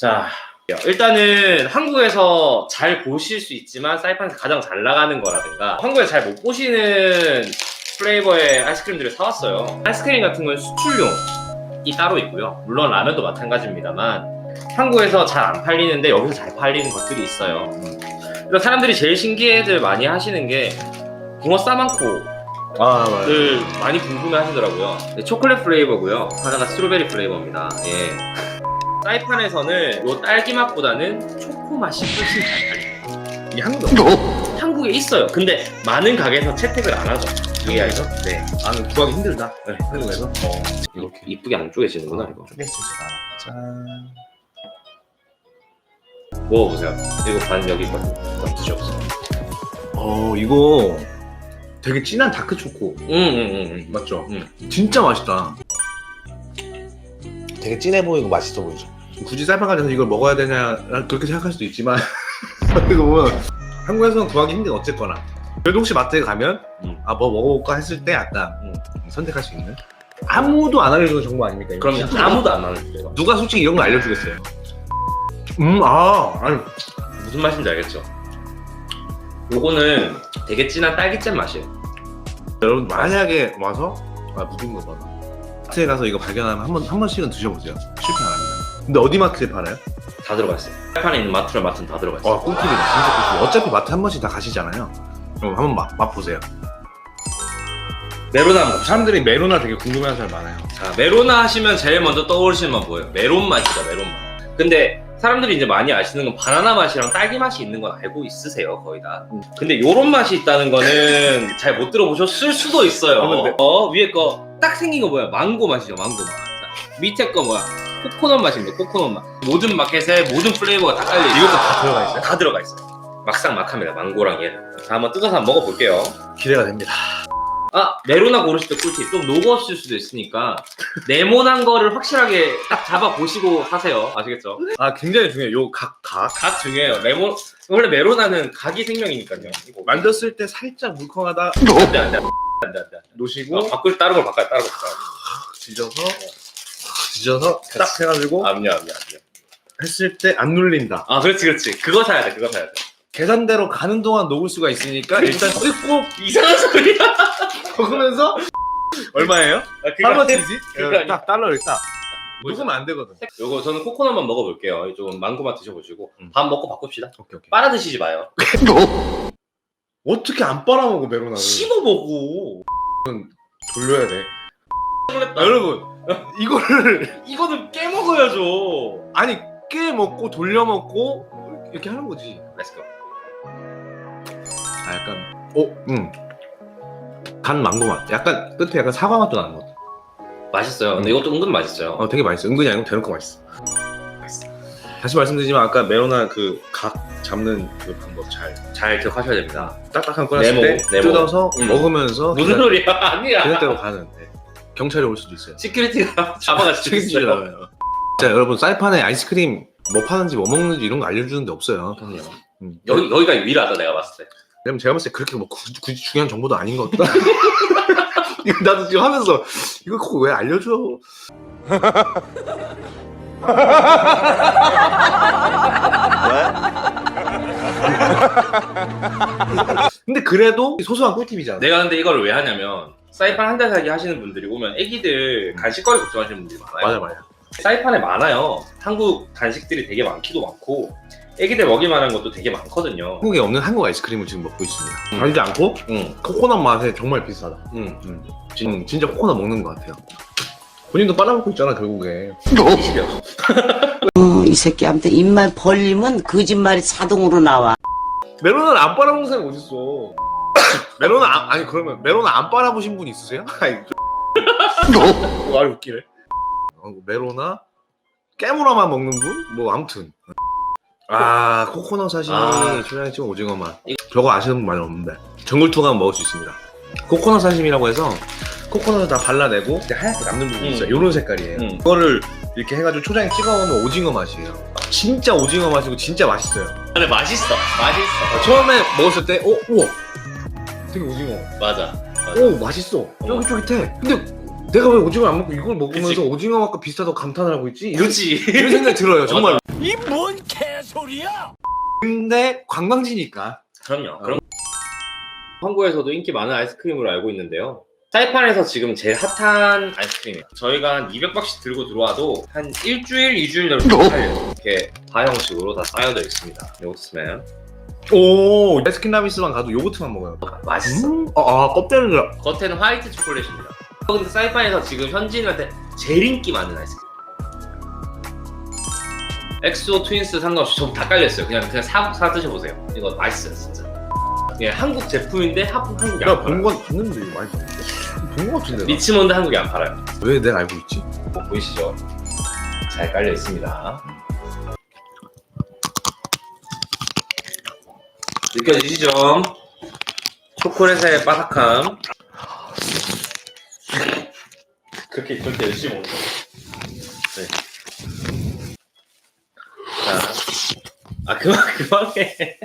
자, 일단은 한국에서 잘 보실 수 있지만 사이판에서 가장 잘 나가는 거라든가 한국에서 잘못 보시는 플레이버의 아이스크림들을 사왔어요. 아이스크림 같은 건 수출용이 따로 있고요. 물론 라면도 마찬가지입니다만 한국에서 잘 안 팔리는데 여기서 잘 팔리는 것들이 있어요. 그래서 사람들이 제일 신기해들 많이 하시는 게 붕어 싸만코를 아 맞아. 많이 궁금해 하시더라고요. 네, 초콜릿 플레이버고요. 하나가 스트로베리 플레이버입니다. 예. 사이판에서는 요 딸기 맛보다는 초코 맛이 훨씬 잘 팔려요. 이 한국 한국에 있어요. 근데 많은 가게에서 채택을 안 하죠. 이게 알죠? 네. 아 구하기 힘들다. 네. 한국에서. 어. 이렇게 이쁘게 안 쪼개지는구나 이거. 쪼개지지가 않아. 짠. 먹어보세요. 이거 반 여기 있거든요. 한번 드셔보세요. 어 이거 되게 진한 다크 초코 음, 음, 음, 음. 맞죠? 음. 진짜 맛있다. 되게 진해 보이고 맛있어 보이죠. 굳이 쌀판 가져서 이걸 먹어야 되냐 그렇게 생각할 수도 있지만 이거 보면 한국에서는 구하기 힘든 어쨌거나 그래도 혹시 마트에 가면 음. 아뭐 먹어볼까 했을 때 약간 음. 선택할 수 있는 아무도 안 알려주는 정보 아닙니까? 이거? 그럼 아무도 안 나눠주세요. 누가 솔직히 이런 거 알려주겠어요? 음 아 아니 무슨 맛인지 알겠죠? 요거는 되게 진한 딸기잼 맛이에요. 여러분 만약에 와서 아 묻은 거 봐라 마트에 가서 이거 발견하면 한 번 한 번씩은 드셔보세요 실패 안 합니다 근데 어디 마트에 팔아요? 다 들어가 있어요. 팔판에 있는 마트랑 마트는 다 들어가 있어요. 아 꿀팁이다 진짜 꿀팁 어차피 마트 한 번씩 다 가시잖아요 그럼 한번 맛, 맛보세요 메로나 사람들이 메로나 되게 궁금해하는 사람 많아요 자, 메로나 하시면 제일 먼저 떠오르시는 건 뭐예요? 메론 맛이죠, 메론 맛. 근데 사람들이 이제 많이 아시는 건 바나나 맛이랑 딸기 맛이 있는 건 알고 있으세요, 거의 다. 음. 근데 요런 맛이 있다는 거는 잘 못 들어보셨을 수도 있어요. 어, 위에 거 딱 생긴 거 뭐야? 망고 맛이죠, 망고 맛. 자, 밑에 거 뭐야? 코코넛 맛입니다, 코코넛 맛. 모든 마켓에 모든 플레이버가 다 깔려. 이것도 다 들어가 있어요? 다 들어가 있어요. 막상 막합니다, 망고랑 얘. 자, 한번 뜯어서 한번 먹어볼게요. 기대가 됩니다 아 메로나 고르실 때 꿀팁 좀 녹았을 수도 있으니까 네모난 거를 확실하게 딱 잡아 보시고 하세요 아시겠죠? 아 굉장히 중요해요 요 각 각 각 중요해요 메모 원래 메로나는 각이 생명이니까요 이거 만졌을 때 살짝 물컹하다 안돼 안돼 안돼 안돼 놓으시고 어, 바꿀 다른 걸 바꿔요 다른 걸 바꿔요. 뒤져서 뒤져서 딱 해가지고 암요 암요 암요. 했을 때 안 눌린다. 아 그렇지 그렇지. 그거 사야 돼 그거 사야 돼. 계산대로 가는 동안 녹을 수가 있으니까 일단 뜯고 이상한 소리야. 먹으면서 얼마예요? 아, 그거 할머니지? 그거 아니야. 딱 딱. 뭐 녹으면 안 되거든. 요거 저는 코코넛만 먹어볼게요. 이쪽은 망고만 드셔보시고 음. 밥 먹고 바꿉시다. 오케이 오케이. 빨아 드시지 마요 어떻게 안 빨아먹어 메로나를? 씹어 먹고 돌려야 돼. 아, 여러분 이거를 이거는 깨 먹어야죠. 아니 깨 먹고 돌려 먹고 이렇게 하는 거지. 렛츠고 아 약간 어음간 망고 맛. 약간 끝에 약간 사과 맛도 나는 것 같아. 맛있어요. 근데 이것도 은근 맛있어요. 어 되게 맛있어. 은근히 아니고 대놓고 맛있어 다시 말씀드리지만 아까 메로나 그 각 잡는 그 방법 잘 잘 기억하셔야 됩니다. 딱딱한 꺼냈을 네모, 때 네모. 뜯어서 음. 먹으면서 무슨 소리야? 아니야. 계산대로 가는 네. 경찰이 올 수도 있어요 시큐리티가 잡아가지고 있어요. 나와요 자 여러분 사이판에 아이스크림 뭐 파는지 뭐 먹는지 이런 거 알려주는 데 없어요 그럼요. 음. 여기 여기가 유일하다 내가 봤을 때. 왜냐면 제가 봤을 때 그렇게 뭐 굳이, 굳이 중요한 정보도 아닌 것 같다 이거 나도 지금 하면서 이거 꼭왜 알려줘 근데 그래도 소소한 꿀팁이잖아. 내가 근데 이걸 왜 하냐면 사이판 한 달 살기 하시는 분들이 오면 애기들 간식거리 걱정하시는 분들이 많아요. 맞아 맞아. 사이판에 많아요. 한국 간식들이 되게 많기도 많고 애기들 먹이만한 것도 되게 많거든요. 한국에 없는 한국 아이스크림을 지금 먹고 있습니다. 달지 않고? 응, 코코넛 맛에 정말 비슷하다. 응. 음, 진, 진짜 코코넛 먹는 것 같아요 본인도 빨아먹고 있잖아 결국에 시려. 어, 이 새끼한테 입만 벌리면 거짓말이 자동으로 나와. 메로나를 안 빨아먹는 사람이 어딨어 메로나 안, 아니 그러면 메로나 안 빨아보신 분 있으세요? 아니 좀... 아 웃기네 어, 메로나 깨물어만 먹는 분? 뭐 아무튼 아 코코넛 사시미 아. 초장에 찍은 오징어 맛 저거 아시는 분 많이 없는데 전골투가 먹을 수 있습니다 코코넛 사시미라고 해서 코코넛을 다 발라내고 이제 하얗게 남는 부분이 음. 있어요 요런 색깔이에요 음. 그거를 이렇게 해가지고 초장에 찍어 먹으면 오징어 맛이에요 진짜 오징어 맛이고 진짜 맛있어요 근데 맛있어. 맛있어. 아, 처음에 먹었을 때, 어, 우와, 되게 오징어. 맞아. 맞아. 오, 맛있어. 쫄깃쫄깃해. 근데 내가 왜 오징어 안 먹고 이걸 먹으면서 그치. 오징어 맛과 비슷하다고 감탄을 하고 있지? 이런, 그렇지. 이런 생각이 들어요, 정말. 이 뭔 개소리야! 근데 관광지니까 그럼요. 그럼 한국에서도 인기 많은 아이스크림으로 알고 있는데요. 사이판에서 지금 제일 핫한 아이스크림이에요. 저희가 한 200박씩 들고 들어와도 한 일주일, 이주일 내로 팔려요. 이렇게 바 형식으로 다 쌓여져 있습니다. 요거트 스멜. 오 베스킨라빈스만 가도 요거트만 먹어요 맛있어. 음? 아, 아 껍데기가 겉에는 화이트 초콜릿입니다. 근데 사이판에서 지금 현지인한테 제일 인기 많은 아이스크림. 엑소 트윈스 상관없이 전부 다 깔려있어요. 그냥 그냥 사, 사 드셔보세요. 이거 맛있어요, 진짜. 예, 한국 제품인데 한국 한국에 안 내가 팔아요. 본건 봤는데 많이 본거 같은데 나. 리치몬드 한국에 안 팔아요. 왜 내가 알고 있지? 어, 보이시죠? 잘 깔려 있습니다. 느껴지시죠? 초콜릿의 바삭함. 그렇게 그렇게 열심히 먹는 거. 네. 자, 아 그만 그만해.